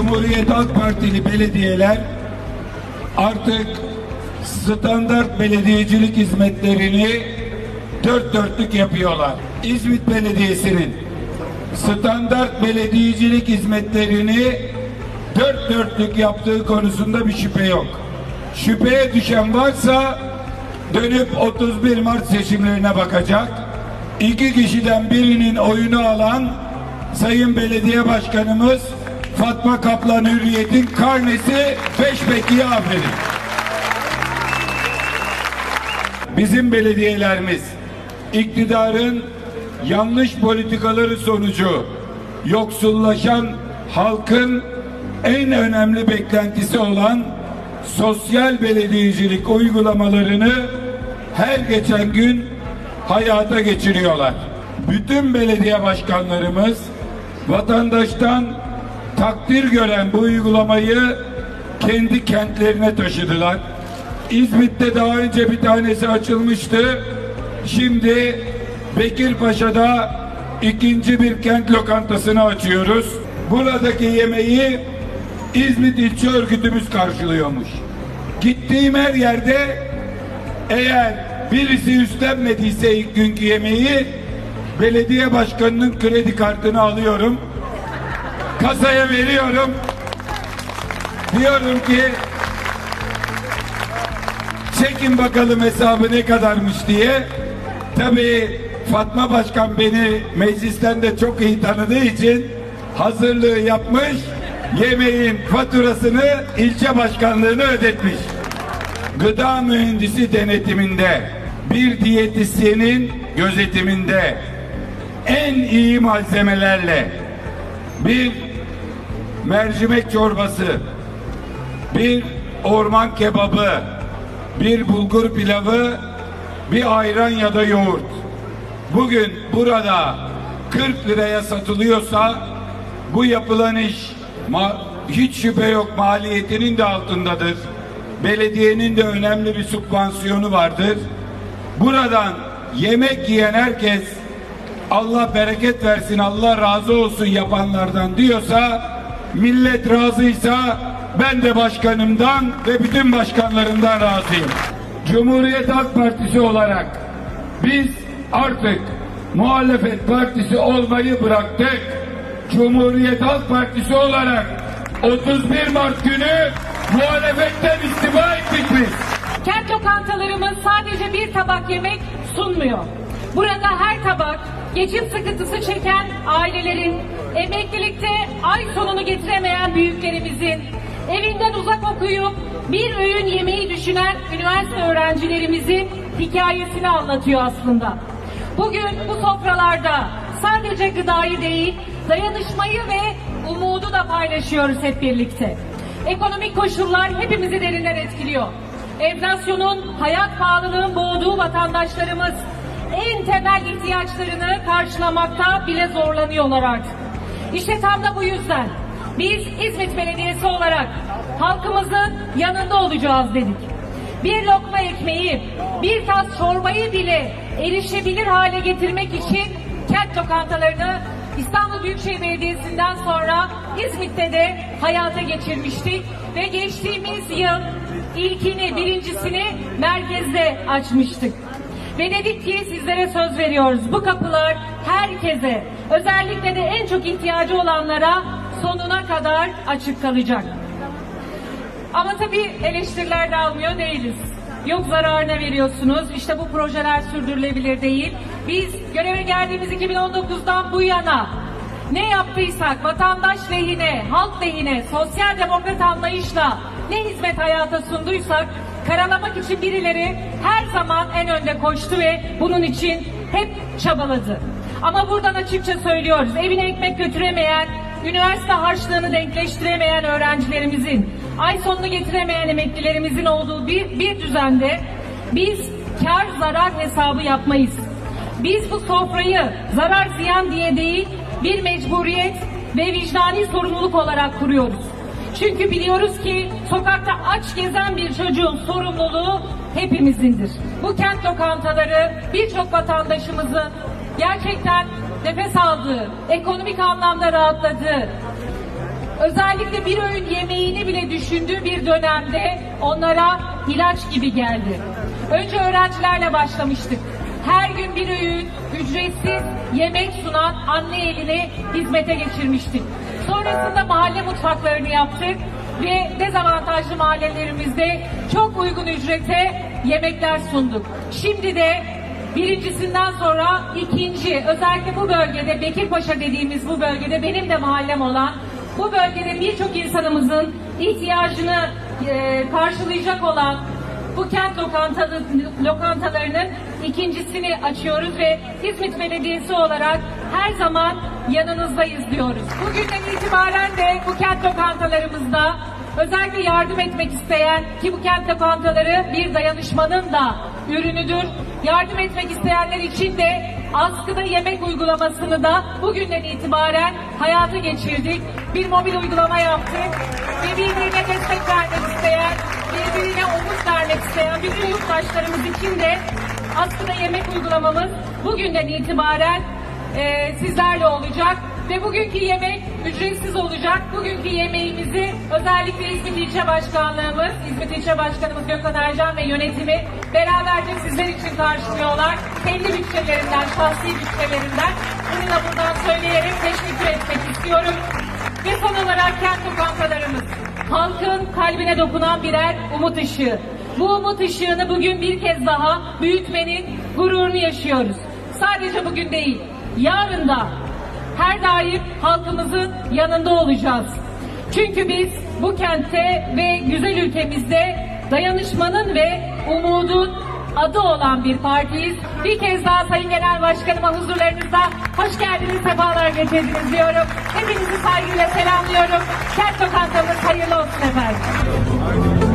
Cumhuriyet Halk Partili belediyeler artık standart belediyecilik hizmetlerini dört dörtlük yapıyorlar. İzmit Belediyesi'nin standart belediyecilik hizmetlerini dört dörtlük yaptığı konusunda bir şüphe yok. Şüpheye düşen varsa dönüp 31 Mart seçimlerine bakacak. İki kişiden birinin oyunu alan Sayın Belediye Başkanımız Fatma Kaplan Hürriyet'in karnesi beş bekiye aferin. Bizim belediyelerimiz iktidarın yanlış politikaları sonucu yoksullaşan halkın en önemli beklentisi olan sosyal belediyecilik uygulamalarını her geçen gün hayata geçiriyorlar. Bütün belediye başkanlarımız vatandaştan takdir gören bu uygulamayı kendi kentlerine taşıdılar. İzmit'te daha önce bir tanesi açılmıştı. Şimdi Bekirpaşa'da ikinci bir kent lokantasını açıyoruz. Buradaki yemeği İzmit İlçe Örgütümüz karşılıyormuş. Gittiğim her yerde eğer birisi üstlenmediyse ilk günkü yemeği belediye başkanının kredi kartını alıyorum. Kasaya veriyorum. Diyorum ki çekin bakalım hesabı ne kadarmış diye. Tabii Fatma Başkan beni meclisten de çok iyi tanıdığı için hazırlığı yapmış. Yemeğin faturasını ilçe başkanlığına ödetmiş. Gıda mühendisi denetiminde bir diyetisyenin gözetiminde en iyi malzemelerle bir mercimek çorbası, bir orman kebabı, bir bulgur pilavı, bir ayran ya da yoğurt. Bugün burada 40 liraya satılıyorsa bu yapılan iş hiç şüphe yok maliyetinin de altındadır. Belediyenin de önemli bir sübvansiyonu vardır. Buradan yemek yiyen herkes Allah bereket versin, Allah razı olsun yapanlardan diyorsa, millet razıysa ben de başkanımdan ve bütün başkanlarımdan razıyım. Cumhuriyet Halk Partisi olarak biz artık muhalefet partisi olmayı bıraktık. Cumhuriyet Halk Partisi olarak 31 Mart günü muhalefetten istifa ettik biz. Kent lokantalarımız sadece bir tabak yemek sunmuyor. Burada her tabak geçim sıkıntısı çeken ailelerin, emeklilikte ay sonunu getiremeyen büyüklerimizin, evinden uzak okuyup bir öğün yemeği düşünen üniversite öğrencilerimizin hikayesini anlatıyor aslında. Bugün bu sofralarda sadece gıdayı değil, dayanışmayı ve umudu da paylaşıyoruz hep birlikte. Ekonomik koşullar hepimizi derinden etkiliyor. Enflasyonun, hayat pahalılığın boğduğu vatandaşlarımız en temel ihtiyaçlarını karşılamakta bile zorlanıyorlar artık. İşte tam da bu yüzden biz İzmit Belediyesi olarak halkımızın yanında olacağız dedik. Bir lokma ekmeği, bir tas çorbayı bile erişebilir hale getirmek için kent lokantalarını İstanbul Büyükşehir Belediyesi'nden sonra İzmit'te de hayata geçirmiştik ve geçtiğimiz yıl ilkini, birincisini merkezde açmıştık. Ve dedik ki sizlere söz veriyoruz. Bu kapılar herkese, özellikle de en çok ihtiyacı olanlara sonuna kadar açık kalacak. Ama tabii eleştiriler de almıyor değiliz. Yok zararına veriyorsunuz. İşte bu projeler sürdürülebilir değil. Biz göreve geldiğimiz 2019'dan bu yana ne yaptıysak vatandaş lehine, halk lehine, sosyal demokrat anlayışla ne hizmet hayata sunduysak karalamak için birileri her zaman en önde koştu ve bunun için hep çabaladı. Ama buradan açıkça söylüyoruz. Evine ekmek götüremeyen, üniversite harçlığını denkleştiremeyen öğrencilerimizin, ay sonunu getiremeyen emeklilerimizin olduğu bir, bir düzende biz kar zarar hesabı yapmayız. Biz bu sofrayı zarar ziyan diye değil, bir mecburiyet ve vicdani sorumluluk olarak kuruyoruz. Çünkü biliyoruz ki sokakta aç gezen bir çocuğun sorumluluğu hepimizindir. Bu kent lokantaları birçok vatandaşımızın gerçekten nefes aldığı, ekonomik anlamda rahatladığı, özellikle bir öğün yemeğini bile düşündüğü bir dönemde onlara ilaç gibi geldi. Önce öğrencilerle başlamıştık. Her gün bir öğün ücretsiz yemek sunan anne eline hizmete geçirmiştik. Sonrasında mahalle mutfaklarını yaptık ve dezavantajlı mahallelerimizde çok uygun ücrete yemekler sunduk. Şimdi de birincisinden sonra ikinci özellikle bu bölgede Bekirpaşa dediğimiz bu bölgede benim de mahallem olan bu bölgede birçok insanımızın ihtiyacını e, karşılayacak olan bu kent lokantalı, lokantalarının ikincisini açıyoruz ve İzmit Belediyesi olarak her zaman yanınızdayız diyoruz. Bugünden itibaren de bu kent lokantalarımızda özellikle yardım etmek isteyen ki bu kent lokantaları bir dayanışmanın da ürünüdür. Yardım etmek isteyenler için de askıda yemek uygulamasını da bugünden itibaren hayata geçirdik. Bir mobil uygulama yaptık birbirine destek vermek isteyen, birbirine omuz vermek isteyen bütün yurttaşlarımız için de askıda yemek uygulamamız bugünden itibaren e, sizlerle olacak. Ve bugünkü yemek ücretsiz olacak. Bugünkü yemeğimizi özellikle İzmit İlçe Başkanlığımız, İzmit İlçe Başkanımız Gökhan Ercan ve yönetimi beraberce sizler için karşılıyorlar. Kendi bütçelerinden, şahsi bütçelerinden. Bunu da buradan söyleyerek teşekkür etmek istiyorum. Ve son olarak kent lokantalarımız. Halkın kalbine dokunan birer umut ışığı. Bu umut ışığını bugün bir kez daha büyütmenin gururunu yaşıyoruz. Sadece bugün değil, yarın da her daim halkımızın yanında olacağız. Çünkü biz bu kentte ve güzel ülkemizde dayanışmanın ve umudun adı olan bir partiyiz. Bir kez daha Sayın Genel Başkanıma huzurlarınızda hoş geldiniz, sefalar getirdiniz diyorum. Hepinizi saygıyla selamlıyorum. Kent lokantamız hayırlı olsun efendim.